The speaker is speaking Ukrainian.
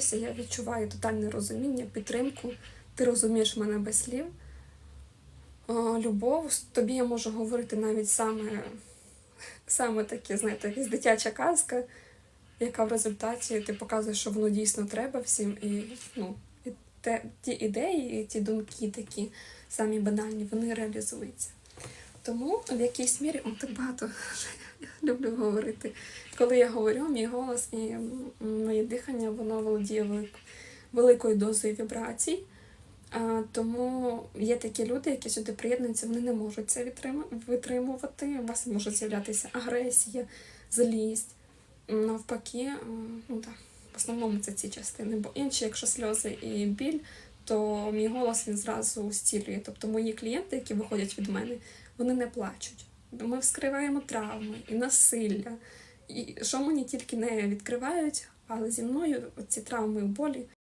спілкуюся, я відчуваю тотальне розуміння, підтримку. Ти розумієш мене без слів. Любов, тобі я можу говорити навіть саме, саме таке, знаєте, якась дитяча казка, яка в результаті ти показуєш, що воно дійсно треба всім. І, ну, і те, ті ідеї, і ті думки такі самі банальні, вони реалізуються. Тому в якійсь мірі так багато я люблю говорити. Коли я говорю, мій голос і дихання, воно володіє велик- великою дозою вібрацій. А, тому є такі люди, які сюди приєднуються, вони не можуть це витримувати. У вас може з'являтися агресія, злість. Навпаки, ну так, в основному це ці частини. Бо інші, якщо сльози і біль, то мій голос він зразу зцілює. Тобто мої клієнти, які виходять від мене, вони не плачуть. Ми вскриваємо травми і насилля. І що мені тільки не відкривають, але зі мною ці травми і болі